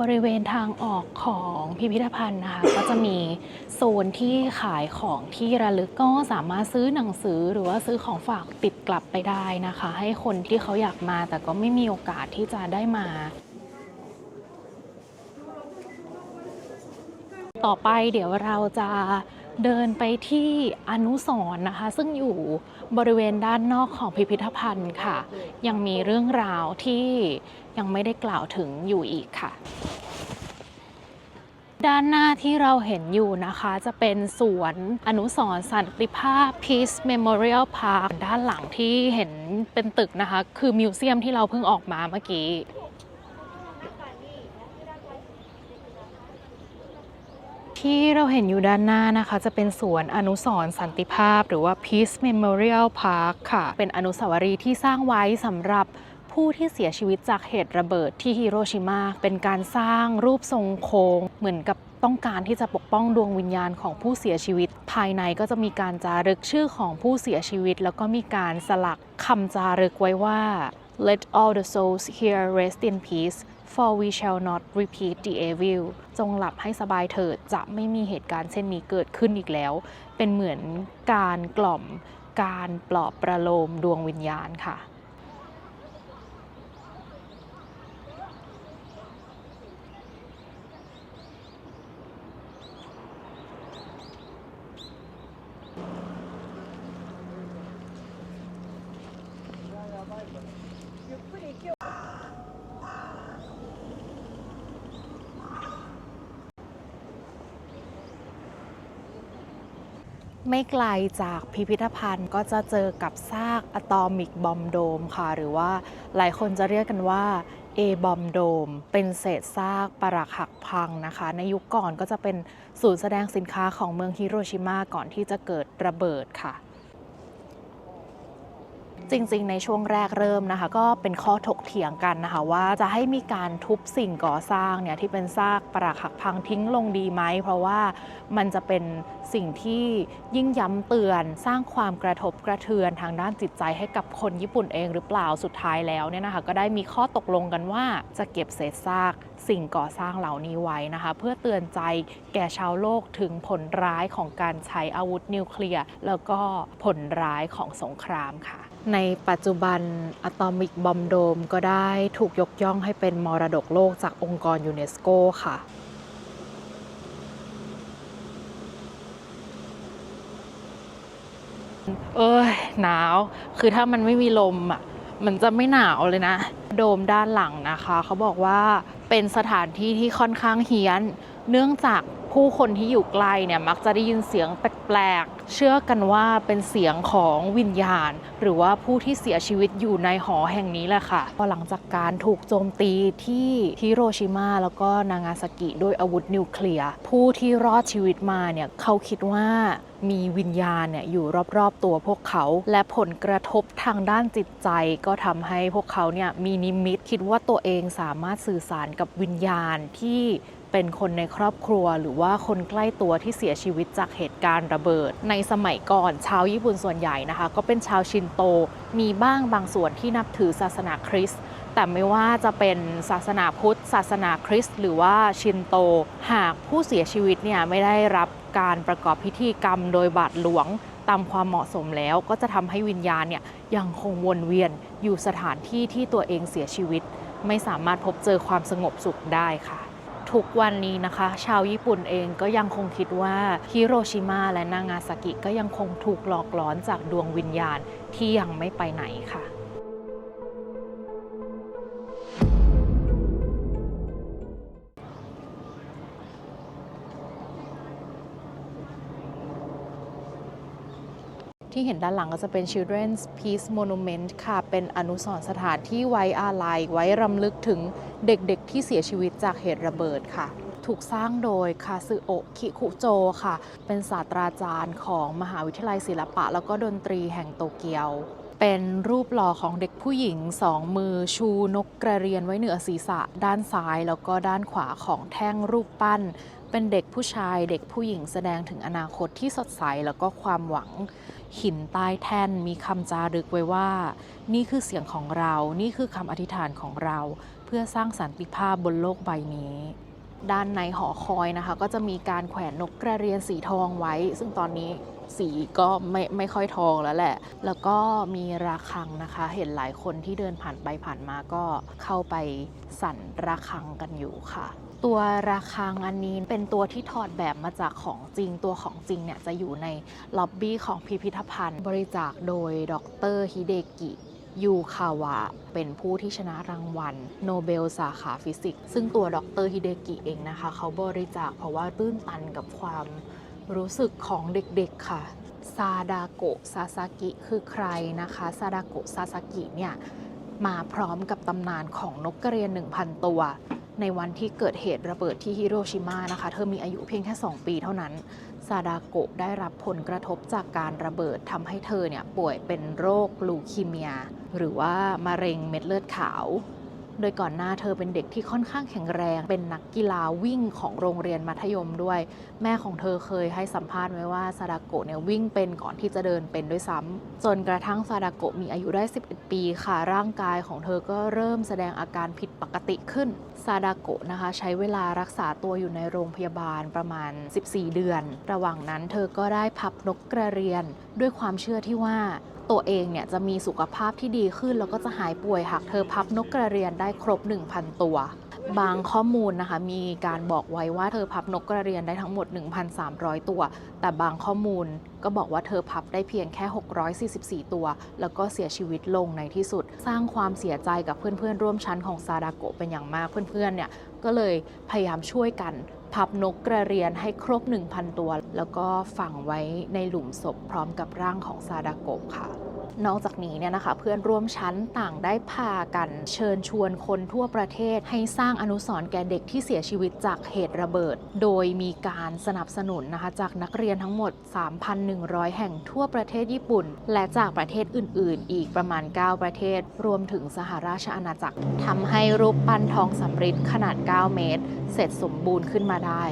บริเวณทางออกของพิพิธภัณฑ์นะคะ ก็จะมีโซนที่ขายของที่ระลึกก็สามารถซื้อหนังสือหรือว่าซื้อของฝากติดกลับไปได้นะคะ ให้คนที่เขาอยากมาแต่ก็ไม่มีโอกาสที่จะได้มา ต่อไปเดี๋ยวเราจะเดินไปที่อนุสร์นะคะ ซึ่งอยู่บริเวณด้านนอกของพิพิธภัณฑ์ค่ะ ยังมีเรื่องราวที่ ยังไม่ได้กล่าวถึงอยู่อีกค่ะ ด้านหน้าที่เราเห็นอยู่นะคะจะเป็นสวนอนุสรณ์สันติภาพ Peace Memorial Park ด้านหลังที่เห็นเป็นตึกนะคะ คือมิวเซียมที่เราเพิ่งออกมาเมื่อกี้ที่เราเห็นอยู่ด้านหน้านะคะ จะเป็นสวนอนุสรณ์สันติภาพ หรือว่า Peace Memorial Park ค่ะ เป็นอนุสาวรีย์ที่สร้างไว้สำหรับ ผู้ที่เสียชีวิตจากเหตุระเบิดที่ฮิโรชิมาเป็นการสร้างรูปทรงโค้งเหมือนกับต้องการที่จะปกป้องดวงวิญญาณของผู้เสียชีวิต ภายในก็จะมีการจารึกชื่อของผู้เสียชีวิต แล้วก็มีการสลักคำจารึกไว้ว่า Let all the souls here rest in peace for we shall not repeat the evil จงหลับให้สบายเถิดจะไม่มีเหตุการณ์เช่นนี้เกิดขึ้นอีกแล้ว เป็นเหมือนการกล่อมการปลอบประโลมดวงวิญญาณค่ะ ไม่ไกลจากพิพิธภัณฑ์ก็จะเจอกับซากอะตอมิกบอมโดมค่ะ หรือว่าหลายคนจะเรียกกันว่าเอบอมโดม เป็นเศษซากปรักหักพังนะคะ ในยุคก่อนก็จะเป็น ศูนย์แสดงสินค้าของเมืองฮิโรชิมาก่อนที่จะเกิดระเบิดค่ะ จริงๆ ในช่วงแรกเริ่มนะคะ ก็เป็นข้อถกเถียงกันนะคะ ว่าจะให้มีการทุบสิ่งก่อสร้างเนี่ยที่เป็นซากปรักหักพังทิ้งลงดีไหม เพราะว่ามันจะเป็นสิ่งที่ยิ่งย้ำเตือนสร้างความกระทบกระเทือนทางด้านจิตใจให้กับคนญี่ปุ่นเองหรือเปล่าสุดท้ายแล้วเนี่ยนะคะ ก็ได้มีข้อตกลงกันว่าจะเก็บเศษซากสิ่งก่อสร้างเหล่านี้ไว้นะคะ เพื่อเตือนใจแก่ชาวโลกถึงผลร้ายของการใช้อาวุธนิวเคลียร์แล้วก็ผลร้ายของสงครามค่ะ ในปัจจุบันอะตอมิกบอมโดมก็ได้ถูกยกย่องให้เป็นมรดกโลกจากองค์กรยูเนสโกค่ะเอ้ยหนาว คือถ้ามันไม่มีลมอะ มันจะไม่หนาวเลยนะ โดมด้านหลังนะคะ เขาบอกว่าเป็นสถานที่ที่ค่อนข้างเฮี้ยน เนื่องจาก ผู้คนที่อยู่ไกลเนี่ยมักจะได้ยินเสียงแปลกๆ เชื่อกันว่าเป็นเสียงของวิญญาณ หรือว่าผู้ที่เสียชีวิตอยู่ในหอแห่งนี้แหละค่ะพอหลังจากการถูกโจมตีที่ฮิโรชิมาแล้วก็นางาซากิด้วยอาวุธนิวเคลียร์ผู้ที่รอดชีวิตมาเนี่ยเขาคิดว่ามีวิญญาณเนี่ยอยู่รอบๆตัวพวกเขา และผลกระทบทางด้านจิตใจ ก็ทำให้พวกเขาเนี่ยมีนิมิตคิดว่าตัวเองสามารถสื่อสารกับวิญญาณที่ เป็นคนในครอบครัว หรือว่าคนใกล้ตัวที่เสียชีวิตจากเหตุการณ์ระเบิด ในสมัยก่อนชาวญี่ปุ่นส่วนใหญ่นะคะ ก็เป็นชาวชินโต มีบ้างบางส่วนที่นับถือศาสนาคริสต์แต่ไม่ว่าจะเป็นศาสนาพุทธ ศาสนาคริสต์หรือว่าชินโต หากผู้เสียชีวิตเนี่ยไม่ได้รับการประกอบพิธีกรรมโดยบาทหลวงตามความเหมาะสมแล้วก็จะทำให้วิญญาณเนี่ยยังคงวนเวียนอยู่สถานที่ที่ตัวเองเสียชีวิต ไม่สามารถพบเจอความสงบสุขได้ค่ะ ทุกวันนี้นะคะ ชาวญี่ปุ่นเองก็ยังคงคิดว่าฮิโรชิมาและนางาซากิก็ยังคงถูกหลอกหลอนจากดวงวิญญาณที่ยังไม่ไปไหนค่ะ ที่เห็นด้านหลังก็จะเป็น Children's Peace Monument ค่ะ เป็นอนุสรณ์สถานที่ไว้อาลัย ไว้รำลึกถึงเด็กๆ ที่เสียชีวิตจากเหตุระเบิดค่ะ ถูกสร้างโดยคาซึโอะคิคุโจค่ะ เป็นศาสตราจารย์ของมหาวิทยาลัยศิลปะ แล้วก็ดนตรีแห่งโตเกียวเป็นรูปหล่อของเด็กผู้หญิงสองมือชูนกกระเรียนไว้เหนือศีรษะด้านซ้าย แล้วก็ด้านขวาของแท่งรูปปั้น เป็นเด็กผู้ชายเด็กผู้หญิงแสดงถึงอนาคตที่สดใสแล้วก็ความหวังหินใต้แท่นมีคำจารึกไว้ว่า นี่คือเสียงของเรา นี่คือคำอธิษฐานของเรา เพื่อสร้างสันติภาพบนโลกใบนี้ ด้านในหอคอยนะคะ ก็จะมีการแขวนนกกระเรียนสีทองไว้ ซึ่งตอนนี้สีก็ไม่ไม่ค่อยทองแล้วแหละ แล้วก็มีระฆังนะคะ เห็นหลายคนที่เดินผ่านไปผ่านมาก็เข้าไปสั่นระฆังกันอยู่ค่ะ ตัวระฆังอันนี้เป็นตัวที่ถอดแบบมาจากของจริง ตัวของจริงเนี่ยจะอยู่ในล็อบบี้ของพิพิธภัณฑ์ บริจาคโดยดรฮิเดกิยูคาวะเป็นผู้ที่ชนะรางวัล โนเบลสาขาฟิสิกส์ ซึ่งตัวดรฮิเดกิเองนะคะ เขาบริจาคเพราะว่าตื้นตันกับความรู้สึกของเด็กๆค่ะ ซาดาโกะซาซากิคือใครนะคะ ซาดาโกะซาซากิเนี่ย มาพร้อมกับตำนานของนกกระเรียน 1,000 ตัว ในวันที่เกิดเหตุระเบิดที่ฮิโรชิมานะคะ เธอมีอายุเพียงแค่ 2 ปีเท่านั้น ซาดาโกะได้รับผลกระทบจากการระเบิดทำให้เธอเนี่ยป่วยเป็นโรคลูคีเมีย หรือว่ามะเร็งเม็ดเลือดขาว โดยก่อนหน้าเธอเป็นเด็กที่ค่อนข้างแข็งแรง เป็นนักกีฬาวิ่งของโรงเรียนมัธยมด้วย แม่ของเธอเคยให้สัมภาษณ์ไว้ว่าซาดาโกะเนี่ยวิ่งเป็นก่อนที่จะเดินเป็นด้วยซ้ำจนกระทั่งซาดาโกะมีอายุได้ 11 ปีค่ะ ร่างกายของเธอก็เริ่มแสดงอาการผิดปกติขึ้น ซาดาโกะนะคะ ใช้เวลารักษาตัวอยู่ในโรงพยาบาลประมาณ 14 เดือน ระหว่างนั้นเธอก็ได้พับนกกระเรียนด้วยความเชื่อที่ว่า ตัวเองเนี่ยจะมีสุขภาพที่ดีขึ้น แล้วก็จะหายป่วยหากเธอพับนกกระเรียนได้ครบ 1,000 ตัว บางข้อมูลนะคะมีการบอกไว้ว่าเธอพับนกกระเรียนได้ทั้งหมด 1,300 ตัว แต่บางข้อมูลก็บอกว่าเธอพับได้เพียงแค่ 644 ตัว แล้วก็เสียชีวิตลงในที่สุด สร้างความเสียใจกับเพื่อนๆ ร่วมชั้นของซาดาโกะเป็นอย่างมากเพื่อนๆเนี่ยก็เลยพยายามช่วยกัน พับนกกระเรียนให้ครบ 1,000 ตัว แล้วก็ฝังไว้ในหลุมศพพร้อมกับร่างของซาดาโกะค่ะ นอกจากนี้เนี่ยนะคะ เพื่อนร่วมชั้นต่างได้พากันเชิญชวนคนทั่วประเทศ ให้สร้างอนุสรณ์แก่เด็กที่เสียชีวิตจากเหตุระเบิด โดยมีการสนับสนุนนะคะ จากนักเรียนทั้งหมด 3,100 แห่งทั่วประเทศญี่ปุ่น และจากประเทศอื่น ๆ อีกประมาณ 9 ประเทศ รวมถึงสหราชอาณาจักรทำให้รูปปั้นทองสำริดขนาด 9 เมตร เสร็จสมบูรณ์ขึ้นมาได้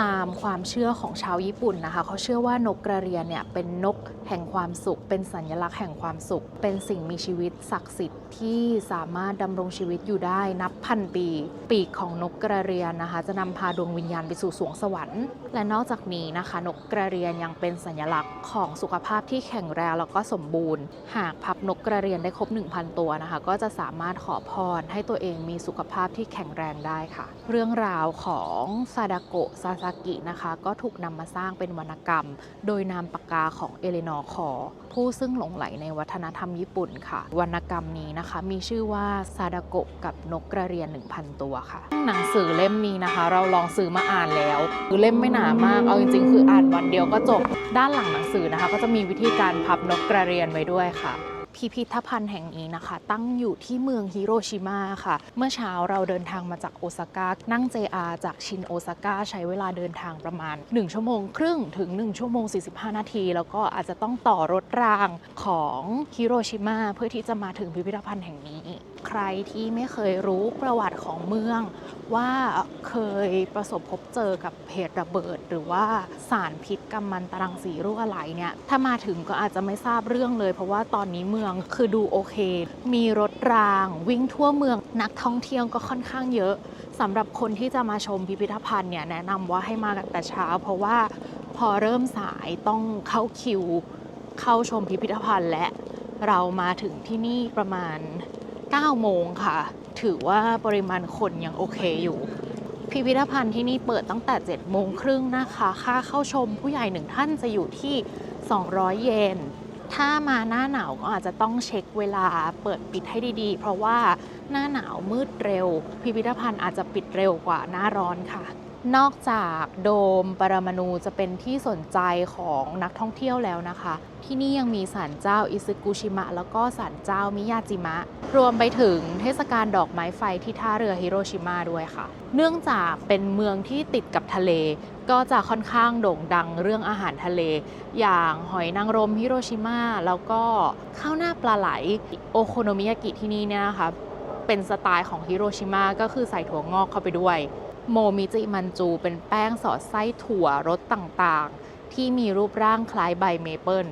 ตามความเชื่อของชาวญี่ปุ่นนะคะเขาเชื่อว่านกกระเรียนเนี่ยเป็นนกแห่งความสุข เป็นสัญลักษณ์แห่งความสุข เป็นสิ่งมีชีวิตศักดิ์สิทธิ์ที่สามารถดำรงชีวิตอยู่ได้นับพันปี ปีกของนกกระเรียนนะคะ จะนำพาดวงวิญญาณไปสู่สวงสวรรค์ และนอกจากนี้นะคะ นกกระเรียนยังเป็นสัญลักษณ์ของสุขภาพที่แข็งแรงแล้วก็สมบูรณ์ หากพับนกกระเรียนได้ครบ 1,000 ตัวนะคะ ก็จะสามารถขอพรให้ตัวเองมีสุขภาพที่แข็งแรงได้ค่ะ เรื่องราวของซาดาโกะซาซากินะคะ ก็ถูกนำมาสร้างเป็นวรรณกรรม โดยนามปากกาของเอเลนอร์คอผู้ซึ่งหลงไหลในวัฒนธรรมญี่ปุ่นค่ะ วรรณกรรมนี้นะคะ มีชื่อว่าซาดาโกะกับนกกระเรียน 1,000 ตัวค่ะ หนังสือเล่มนี้นะคะ เราลองซื้อมาอ่านแล้วคือเล่มไม่หนามาก เอาจริงๆ คืออ่านวันเดียวก็จบ ด้านหลังหนังสือนะคะ ก็จะมีวิธีการพับนกกระเรียนไว้ด้วยค่ะ พิพิธภัณฑ์แห่งนี้นะคะ ตั้งอยู่ที่เมืองฮิโรชิมาค่ะ เมื่อเช้าเราเดินทางมาจากโอซาก้านั่ง JR จากชินโอซาก้าใช้เวลาเดินทางประมาณ 1 ชั่วโมงครึ่งถึง 1 ชั่วโมง 45 นาที แล้วก็อาจจะต้องต่อรถรางของฮิโรชิมาเพื่อที่จะมาถึงพิพิธภัณฑ์แห่งนี้ ใครที่ไม่เคยรู้ประวัติของเมือง ว่าเคยประสบพบเจอกับเหตุระเบิด หรือว่าสารพิษกัมมันตรังสีรั่วไหลเนี่ยถ้ามาถึงก็อาจจะไม่ทราบเรื่องเลย เพราะว่าตอนนี้เมืองคือดูโอเค มีรถราง วิ่งทั่วเมืองนักท่องเที่ยวก็ค่อนข้างเยอะสำหรับคนที่จะมาชมพิพิธภัณฑ์เนี่ยแนะนำว่าให้มากันแต่เช้า เพราะว่าพอเริ่มสายต้องเข้าคิว เข้าชมพิพิธภัณฑ์และเรามาถึงที่นี่ประมาณ 9 โมงค่ะ ถือว่าปริมาณคนยังโอเคอยู่ พิพิธภัณฑ์ที่นี่เปิดตั้งแต่ 7 โมงครึ่งนะคะ ค่าเข้าชมผู้ใหญ่หนึ่งท่านจะอยู่ที่ 200 เยน ถ้ามาหน้าหนาวก็อาจจะต้องเช็คเวลาเปิดปิดให้ดีๆ เพราะว่าหน้าหนาวมืดเร็ว พิพิธภัณฑ์อาจจะปิดเร็วกว่าหน้าร้อนค่ะ นอกจากโดมปรมาณูจะเป็นที่สนใจของนักท่องเที่ยวแล้วนะคะ ที่นี่ยังมีศาลเจ้าอิซึกุชิมะ แล้วก็ศาลเจ้ามิยาจิมะ รวมไปถึงเทศกาลดอกไม้ไฟที่ท่าเรือฮิโรชิมาด้วยค่ะ เนื่องจากเป็นเมืองที่ติดกับทะเล ก็จะค่อนข้างโด่งดังเรื่องอาหารทะเล อย่างหอยนางรมฮิโรชิมาแล้วก็ข้าวหน้าปลาไหลโอโคโนมิยากิที่นี่เนี่ยนะคะเป็นสไตล์ของฮิโรชิมาก็คือใส่ถั่วงอกเข้าไปด้วย โมมิจิมันจูเป็นแป้งสอดไส้ถั่วรสต่างๆ ที่มีรูปร่างคล้ายใบเมเปิล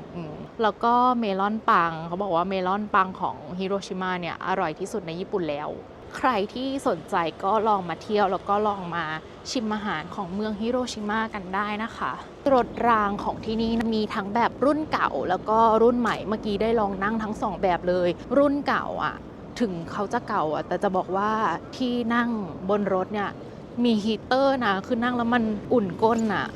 แล้วก็เมลอนปัง เขาบอกว่าเมลอนปังของฮิโรชิมาเนี่ย อร่อยที่สุดในญี่ปุ่นแล้ว ใครที่สนใจก็ลองมาเที่ยว แล้วก็ลองมาชิมอาหารของเมืองฮิโรชิมากันได้นะคะรถรางของที่นี่มีทั้งแบบรุ่นเก่าแล้วก็รุ่นใหม่เมื่อกี้ได้ลองนั่งทั้งสองแบบเลย รุ่นเก่าอะถึงเขาจะเก่าอะแต่จะบอกว่าที่นั่งบนรถเนี่ย มีฮีเตอร์นะ คือนั่งแล้วมันอุ่นก้นอะ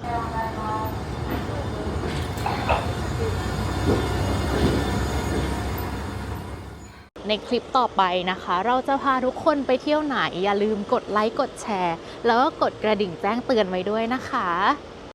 ในคลิปต่อไปนะคะ เราจะพาทุกคนไปเที่ยวไหน อย่าลืมกดไลค์ กดแชร์ แล้วก็กดกระดิ่งแจ้งเตือนไว้ด้วยนะคะ